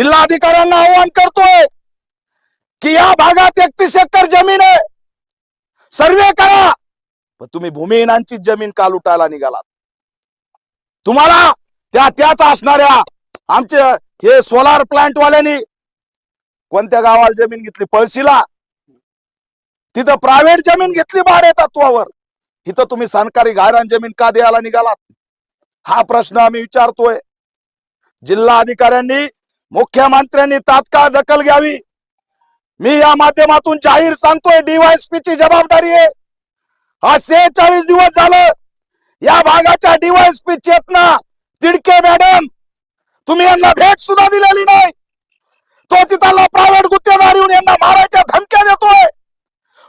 जिल्हाधिकाऱ्यांना आवाहन करतोय की या भागात एकतीस एकर जमीन आहे. सर्वे करा. पण तुम्ही भूमिहीनांची जमीन का लुटायला निघालात? तुम्हाला त्या त्याच असणाऱ्या आमचे हे सोलार प्लांट वाल्यांनी कोणत्या गावाला जमीन घेतली? पळशीला. तिथं प्रायव्हेट जमीन घेतली भाडे तत्वावर. इथं तुम्ही सरकारी गायरान जमीन का द्यायला निघालात? हा प्रश्न आम्ही विचारतोय. जिल्हा अधिकाऱ्यांनी मुख्यमंत्र्यांनी तात्काळ दखल घ्यावी. मी या माध्यमातून जाहीर सांगतोय डीवायएसपीची जबाबदारी आहे. हा सेहेचाळीस दिवस झालं या भागाच्या डीवायएसपी चेतना तिडके मॅडम तुम्ही यांना भेट सुद्धा दिलेली नाही. तो तिथला प्रायव्हेट गुत्तेदार येऊन यांना मारायच्या धमक्या देतोय.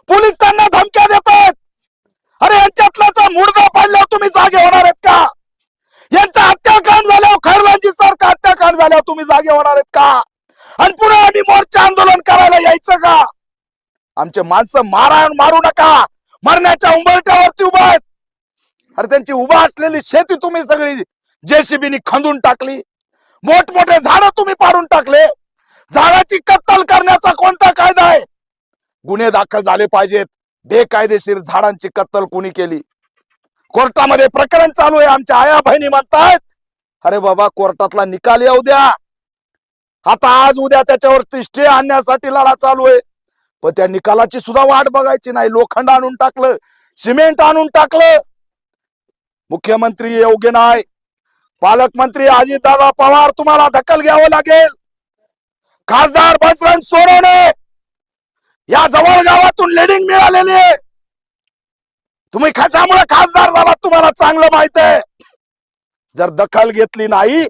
पोलीस त्यांना धमक्या आणि पुन्हा आम्ही मोर्चा आंदोलन करायला यायचं का? आमचे माणसं मारा मारू नका. मरण्याच्या उंबरट्यावरती उभा आहेत. अरे त्यांची उभा असलेली शेती तुम्ही सगळी जेसीबीनी खंदून टाकली. मोठमोठे झाड तुम्ही पाडून टाकले. झाडाची कत्तल करण्याचा कोणता कायदा आहे? गुन्हे दाखल झाले पाहिजेत. बेकायदेशीर झाडांची कत्तल कोणी केली? कोर्टामध्ये प्रकरण चालू आहे. आमच्या आया बहिणी म्हणतायत अरे बाबा कोर्टातला निकाल येऊ द्या. आता आज उद्या त्याच्यावरती स्टे आणण्यासाठी लढा चालू आहे. पण त्या निकालाची सुद्धा वाट बघायची नाही. लोखंड आणून टाकलं सिमेंट आणून टाकलं. मुख्यमंत्री योग्य नाही. पालकमंत्री अजितदादा पवार तुम्हाला दखल घ्यावं लागेल. खासदार बसवंत सोनवणे या जवळ गावातून लेडिंग मिळालेली आहे. तुम्ही कशामुळे खासदार झाला तुम्हाला चांगलं माहीत आहे. जर दखल घेतली नाही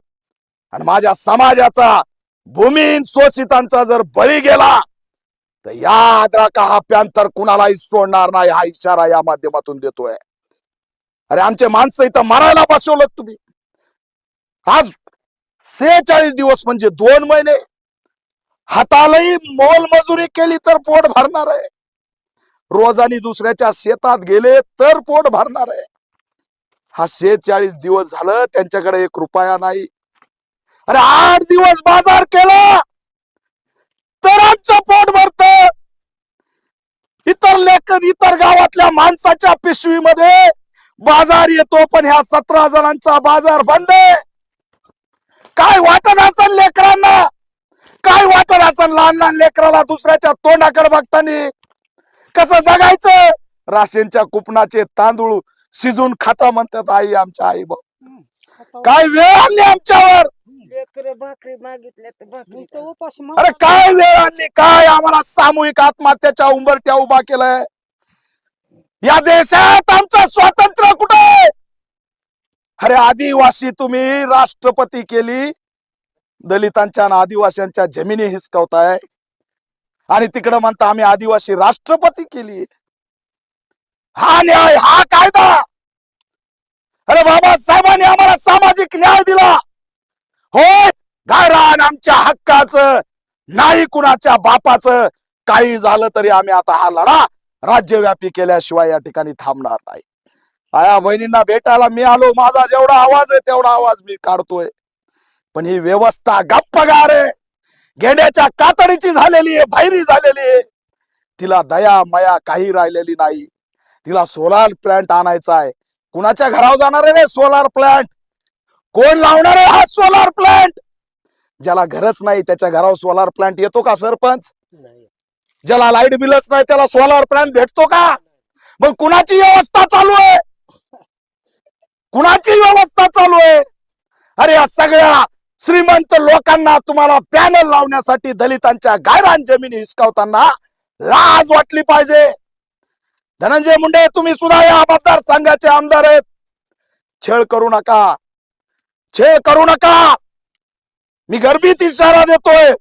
आणि माझ्या समाजाचा भूमीन शोषितांचा जर बळी गेला तर याद का हा पॅन्थर कुणालाही सोडणार नाही हा इशारा या माध्यमातून देतोय. अरे आमचे माणसं इथं मरायला बसवलं तुम्ही. आज सेहेचाळीस दिवस म्हणजे दोन महिने. हातालाही मोलमजुरी केली तर पोट भरणार आहे. रोजानी दुसऱ्याच्या शेतात गेले तर पोट भरणार आहे. हा शेहेचाळीस दिवस झालं त्यांच्याकडे एक रुपया नाही. अरे आठ दिवस बाजार केला. तर आमचं पोट भरत. इतर लेखन इतर गावातल्या माणसाच्या पिशवीमध्ये बाजार येतो पण ह्या सतरा जणांचा बाजार बंद आहे. काय वाटत असेल लेकरांना? काय वाटत असेल लहान लहान लेकराला दुसऱ्याच्या तोंडाकडे बघताना? कसं जगायचं? राशनच्या कुपनाचे तांदूळ शिजून खाता म्हणतात आई आमच्या आई भाऊ काय वेळ आणली आमच्यावर? लेकर भाकरी मागितल्या तर भाकरी नुसतं उपाशी अरे काय वेळ आणली? काय आम्हाला सामूहिक आत्महत्याच्या उंबरट्या उभा केलाय? या देशात आमचं स्वातंत्र्य कुठे? आहे? अरे आदिवासी तुम्ही राष्ट्रपती केली. दलितांच्या आणि आदिवासींच्या जमिनी हिसकावताय. आणि तिकडं म्हणता आम्ही आदिवासी राष्ट्रपती केली. हा न्याय हा कायदा! अरे बाबासाहेबांनी आम्हाला सामाजिक न्याय दिला. होय गायरान आमच्या हक्काचं नाही कुणाच्या बापाचं काही झालं तरी आम्ही आता हा लढा राज्यव्यापी केल्याशिवाय या ठिकाणी थांबणार नाही. आया बहिणींना भेटायला मी आलो माझा जेवढा आवाज आहे तेवढा आवाज मी काढतोय. पण ही व्यवस्था गप्पगार आहे. घेण्याच्या कातडीची झालेली आहे भैरी झालेली आहे. तिला दया मया काही राहिलेली नाही. तिला सोलार प्लांट आणायचा आहे. कुणाच्या घरावर जाणार आहे रे सोलार प्लांट कोण लावणार आहे हा सोलार प्लांट ज्याला घरच नाही त्याच्या घरावर सोलार प्लांट येतो का सरपंच? ज्याला लाइट बिलच नाही त्याला सोलार प्लांट भेटतो का? मग कुणाची व्यवस्था चालू आहे? कुणाची व्यवस्था चालू आहे? अरे या सगळ्या श्रीमंत लोकांना तुम्हाला पॅनल लावण्यासाठी दलितांच्या गायरान जमिनी हिसकावताना लाज वाटली पाहिजे. धनंजय मुंडे तुम्ही सुद्धा या मतदारसंघाचे आमदार आहेत. छेळ करू नका. छेळ करू नका. मी गर्भीत इशारा देतोय.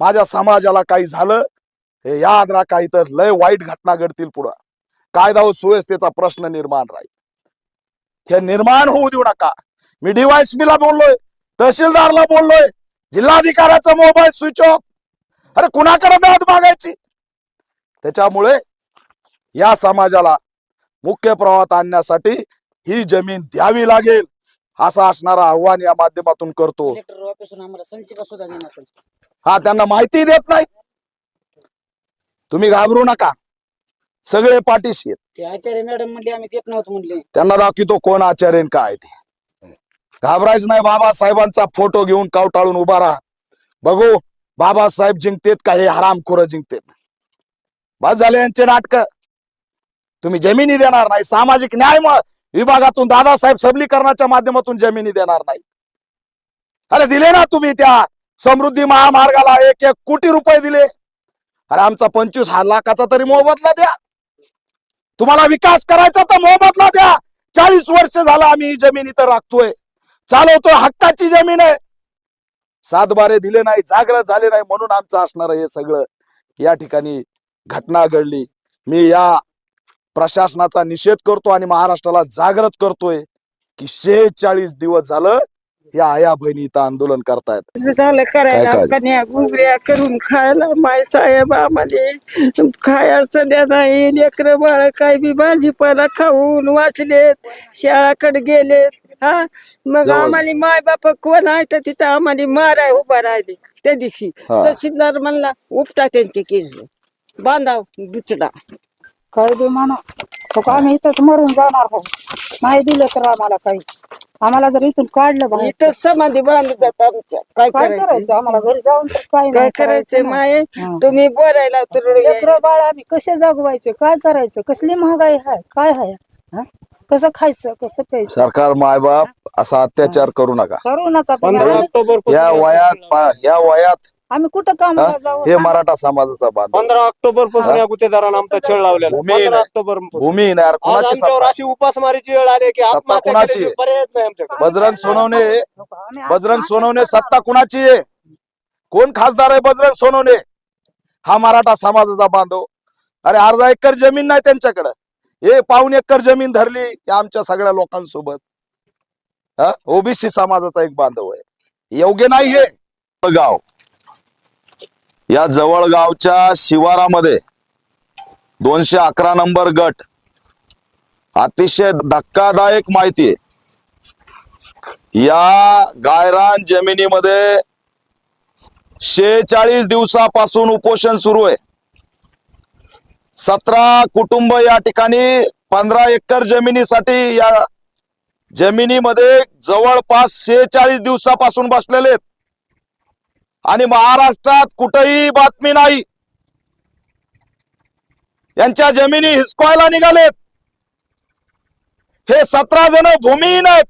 माझ्या समाजाला काही झालं हे याद राखा इतर लय वाईट घटना घडतील पुढं. कायदा व सुव्यवस्थेचा प्रश्न निर्माण राहील. हे निर्माण होऊ देऊ नका. मी डीवायसपी ला बोललोय तहसीलदारला बोललोय जिल्हाधिकाऱ्याचा मोबाईल स्विच ऑफ. अरे कुणाकडे दाद मागायची? त्याच्यामुळे या समाजाला मुख्य प्रवाहात आणण्यासाठी ही जमीन द्यावी लागेल असं असणारा आव्हान या माध्यमातून करतो. हा त्यांना माहिती देत नाही. तुम्ही घाबरू नका. सगळे पाठीशी आचार्य मॅडम म्हणले आम्ही देत नव्हतो म्हणले. त्यांना दाखवतो कोण आचार्य काय ते. घाबरायचं नाही बाबासाहेबांचा फोटो घेऊन कावटाळून उभा राहा. बघू बाबासाहेब जिंकतेत का हे हरामखोर जिंकतेत. बस झाले यांचे नाटक. तुम्ही जमिनी देणार नाही. सामाजिक न्याय विभागातून दादासाहेब सबलीकरणाच्या माध्यमातून जमिनी देणार नाही. अरे दिले ना तुम्ही त्या समृद्धी महामार्गाला एक एक कोटी रुपये दिले. अरे आमचा पंचवीस हा लाखाचा तरी मोबदला द्या. तुम्हाला विकास करायचा तर मोबदला द्या. चाळीस वर्ष झालं आम्ही ही जमीन इथं राखतोय. चालवतोय हक्काची जमीन आहे. सातबारे दिले नाही जागृत झाले नाही म्हणून आमचं असणार हे सगळं. या ठिकाणी घटना घडली. मी या प्रशासनाचा निषेध करतो आणि महाराष्ट्राला जागृत करतोय की शेहेचाळीस दिवस झालं या आया बहिणी इथं आंदोलन करतायत. झालं करायला? कन्या गुगऱ्या करून खायला. माय साहेब आम्हाला खाया सध्या नाही. लेकर बाळ काय बी भाजीपाला खाऊन वाचलेत. शाळाकडे गेलेत. हा? मग. आम्हाला माय बाप कोण आहे तर तिथं आम्हाला माराय उभा राहिले त्या दिवशी. तहसीलदार म्हणला उपटा त्यांचे केस. बांधाव दुचडा काही बी म्हणा. तो का आम्ही इथंच मरून जाणार हो? नाही दिलं तर आम्हाला काही. आम्हाला जर इथून काढलं बाहेर इथं समाधी बांधतात आमच्या. काय काय करायचं? करायचं? आम्हाला घरी जाऊन तर काय काय नाही करायचं ना. माये? हा. तुम्ही बोलायला तर लेकरं बाळ आम्ही कसे जगवायचे? काय करायचं? कसली महागाई आहे काय आहे हा? कसं खायचं? कसं प्यायचं? सरकार मायबाप असा अत्याचार करू नका. करू नका. पंधरा आम्ही- ऑक्टोबर या वयात पा- या वयात आम्ही कुठं हा? कामाला जाऊ? हे मराठा समाजाचा बांधव. पंधरा ऑक्टोबरपासून? या गुत्तेदारानं आमचा छळ लावलेला पंधरा. ऑक्टोबरपासून. भूमी नाही. यार आज कुणाची आमच्यावर सत्ता? अशी उपासमारीची वेळ आली की आत्महत्या कुणाची? केल्याशिवाय पर्यायच नाही आमच्याकडे. बजरंग सोनवणे. आम्ही बजरंग सोनवणे सत्ता कुणाची आहे? कोण खासदार आहे बजरंग सोनवणे? हा मराठा समाजाचा बांधव. अरे अर्धा एकर जमीन नाही त्यांच्याकडं. हे पाऊन एकर जमीन धरली या आमच्या सगळ्या लोकांसोबत. ओबीसी समाजाचा एक बांधव आहे. योग्य नाही हे. गाव. या जवळगावच्या शिवारामध्ये दोनशे अकरा नंबर गट. अतिशय धक्कादायक माहिती आहे. या गायरान जमिनीमध्ये शेहेचाळीस दिवसापासून उपोषण सुरू आहे. सतरा कुटुंब या ठिकाणी पंधरा एकर जमिनीसाठी या जमिनीमध्ये जवळपास शेहेचाळीस दिवसापासून बसलेले आहेत. आणि महाराष्ट्रात कुठेही बातमी नाही. यांच्या जमिनी हिसकवायला निघालेत. हे सतरा जण भूमिहीन आहेत.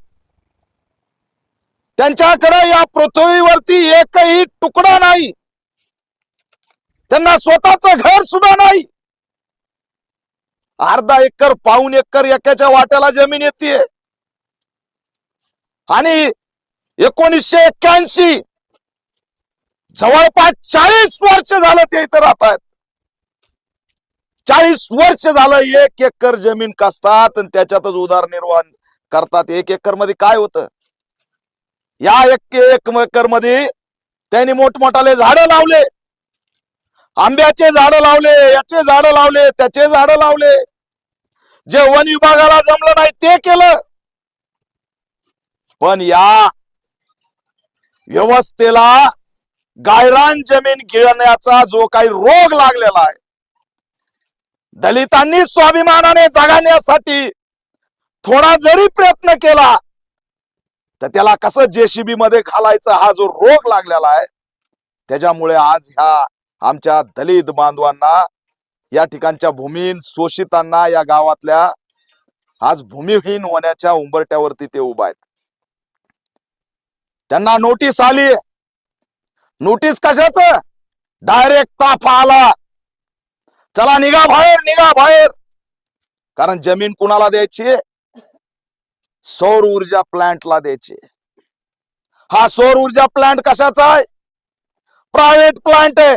त्यांच्याकडे या पृथ्वीवरती एकही तुकडा नाही. त्यांना स्वतःच घर सुद्धा नाही. अर्धा एकर पाऊन एकर एकाच्या वाट्याला जमीन येते आणि एकोणीसशे एक्क्याऐंशी जवळपास चाळीस वर्ष झालं ते इथं राहत आहेत चाळीस वर्ष झालं एक एकर जमीन कसतात आणि त्याच्यातच उदरनिर्वाह करतात. एक एकरमध्ये काय होतं? या एक एकरमध्ये त्यांनी मोठमोठाले झाड लावले. आंब्याचे झाड लावले याचे झाड लावले त्याचे झाड लावले. जे वन विभागाला जमलं नाही ते केलं. पण या व्यवस्थेला गायरान जमीन गिळण्याचा जो काही रोग लागलेला आहे दलितांनी स्वाभिमानाने जगण्यासाठी थोडा जरी प्रयत्न केला तर त्याला कसं जेसीबी मध्ये घालायचा हा जो रोग लागलेला आहे त्याच्यामुळे आज ह्या आमच्या दलित बांधवांना या ठिकाणच्या भूमीहीन शोषितांना या गावातल्या आज भूमिहीन होण्याच्या उंबरट्यावरती ते उभा आहेत. त्यांना नोटीस आली नोटीस कशाच? डायरेक्ट ताफा आला. चला निघा बाहेर निघा बाहेर. कारण जमीन कुणाला द्यायची? सौर ऊर्जा प्लांटला द्यायची. हा सौर ऊर्जा प्लांट कशाचा आहे? प्रायव्हेट प्लांट आहे.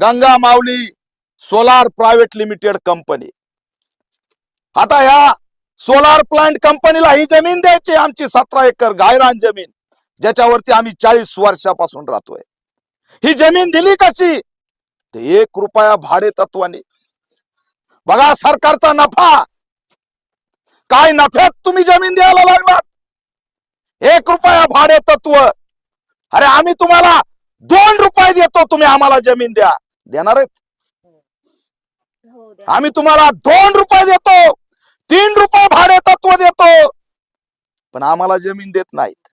Ganga Mauli solar private limited company आता ह्या सोलार प्लांट कंपनीला ही जमीन द्यायची आमची सतरा एकर गायरान जमीन. ज्याच्यावरती आम्ही चाळीस वर्षापासून राहतोय. ही जमीन दिली कशी? ते एक रुपया भाडे तत्वाने. बघा सरकारचा नफा. काय नफ्यात तुम्ही जमीन द्यायला लागलात? एक रुपया भाडे तत्व. अरे आम्ही तुम्हाला दोन रुपये देतो तुम्ही आम्हाला जमीन द्या. देणार आहेत? आम्ही तुम्हाला दोन रुपये देतो. तीन रुपये भाडे तत्व देतो. पण आम्हाला जमीन देत नाहीत.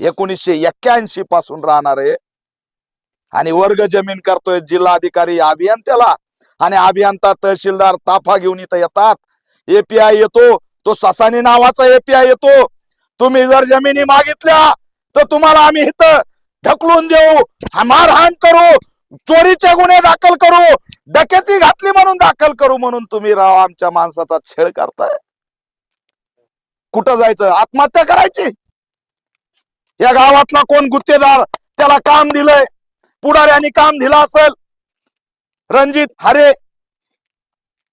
एकोणीसशे एक्क्याऐंशी पासून राहणार आहे. आणि वर्ग जमीन करतोय जिल्हाधिकारी अभियंत्याला. आणि अभियंता तहसीलदार ताफा घेऊन इथं येतात. एपीआय येतो तो ससानी नावाचा एपीआय येतो. तुम्ही जर जमिनी मागितल्या तर तुम्हाला आम्ही इथं ढकलून देऊ. मारहाण करू. चोरीचे गुन्हे दाखल करू. डकेती घातली म्हणून दाखल करू म्हणून तुम्ही राव आमच्या माणसाचा छेड करताय. कुठं जायचं? आत्महत्या करायची? या गावातला कोण गुत्तेदार त्याला काम दिलंय. पुढाऱ्यांनी काम दिलं असेल. रणजित हरे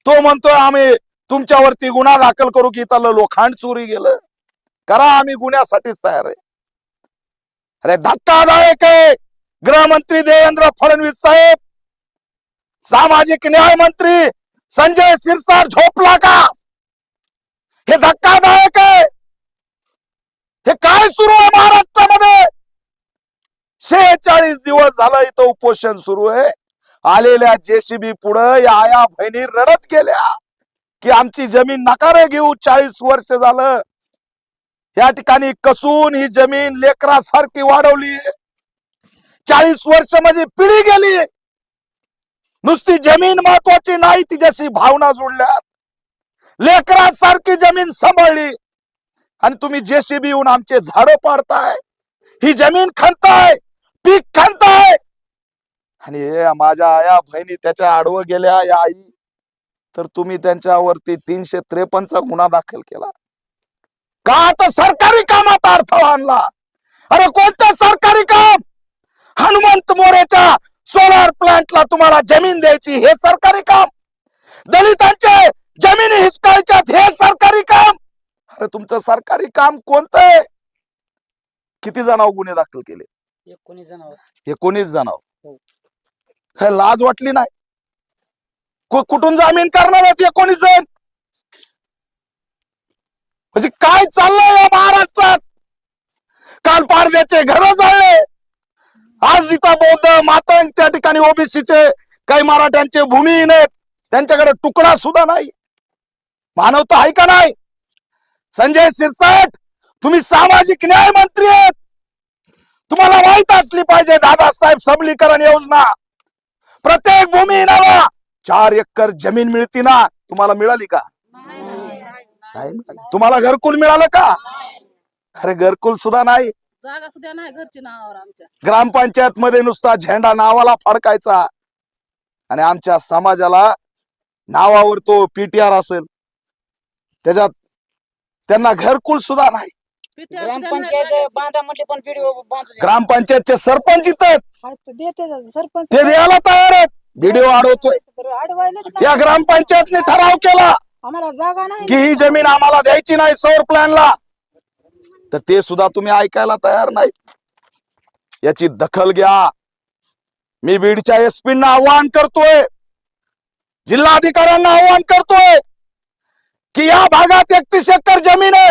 तो म्हणतोय आम्ही तुमच्यावरती गुन्हा दाखल करू की इथलं लोखंड चोरी गेलं. करा आम्ही गुन्ह्यासाठीच तयार आहे. अरे धक्कादायक आहे गृहमंत्री देवेंद्र फडणवीस साहेब सामाजिक न्याय मंत्री संजय सिरसार झोपला का? हे धक्कादायक आहे काय सुरू आहे महाराष्ट्रामध्ये. शेहेचाळीस दिवस झालं इथं उपोषण सुरू आहे. आलेल्या जेसीबी पुढं या आया बहिणी रडत गेल्या की आमची जमीन नकारे घेऊ चाळीस वर्ष झालं. या ठिकाणी कसून ही जमीन लेकरासारखी वाढवली. चाळीस वर्ष म्हणजे पिढी गेली. नुसती जमीन महत्वाची नाही तिच्याशी भावना जोडल्यात लेकरांसारखी जमीन सांभाळली. आणि तुम्ही जेसीबी येऊन आमचे झाडं पाडताय. ही जमीन खणताय पीक खणताय. आणि हे माझ्या आया बहिणी त्याच्या आडवं गेल्या या आई. तर तुम्ही त्यांच्यावरती तीनशे त्रेपन्नचा गुन्हा दाखल केला. का आता सरकारी कामात अडथळा आणला? अरे कोणतं सरकारी काम? हनुमंत मोरेच्या सोलार प्लांटला तुम्हाला जमीन द्यायची हे सरकारी काम. दलितांचे जमीन हिसकायच्यात हे सरकारी काम. अरे तुमचं सरकारी काम कोणतं आहे? किती जणांवर गुन्हे दाखल केले? एकोणीस जणांवर. एकोणीस जणांवर. हो. काय लाज वाटली नाही? कुठून जामीन करणार आहेत एकोणीस जण? म्हणजे काय चाललंय या महाराष्ट्रात? काल पारद्याचे घर जाळले. आज इथं बौद्ध मातंग त्या ठिकाणी ओबीसीचे काही मराठ्यांचे भूमिहीन आहेत त्यांच्याकडे तुकडा सुद्धा नाही. मानवता आहे का नाही? संजय सिरसाट तुम्ही सामाजिक न्याय मंत्री आहेत. तुम्हाला माहीत असली पाहिजे दादासाहेब सबलीकरण योजना. प्रत्येक भूमिहीनाला चार एकर जमीन मिळती ना तुम्हाला मिळाली का? नाही मिळाली. तुम्हाला घरकुल मिळालं का? अरे घरकुल सुद्धा नाही. जागा सुद्धा नाही घरची नावावर आमच्या. ग्रामपंचायत मध्ये नुसता झेंडा नावाला फडकायचा. आणि आमच्या समाजाला नावावर तो पीटीआर असेल. त्याच्यात त्यांना घरकुल सुद्धा नाही. ग्रामपंचायत जागाची. बांधा म्हटले पण व्हिडिओ बांधतो ग्रामपंचायतचे सरपंच इथं देते सरपंच ते द्यायला तयार आहेत. व्हिडिओ अडवतोय. अडवायला या ग्रामपंचायतने ठराव केला. आम्हाला जागा नाही. की ही जमीन आम्हाला द्यायची नाही सौर प्लॅनला. तर ते सुद्धा तुम्ही ऐकायला तयार नाही. याची दखल घ्या. मी बीडच्या एसपींना आवाहन करतोय. जिल्हाधिकाऱ्यांना आवाहन करतोय. की या भागात एकतीस एकर जमीन आहे.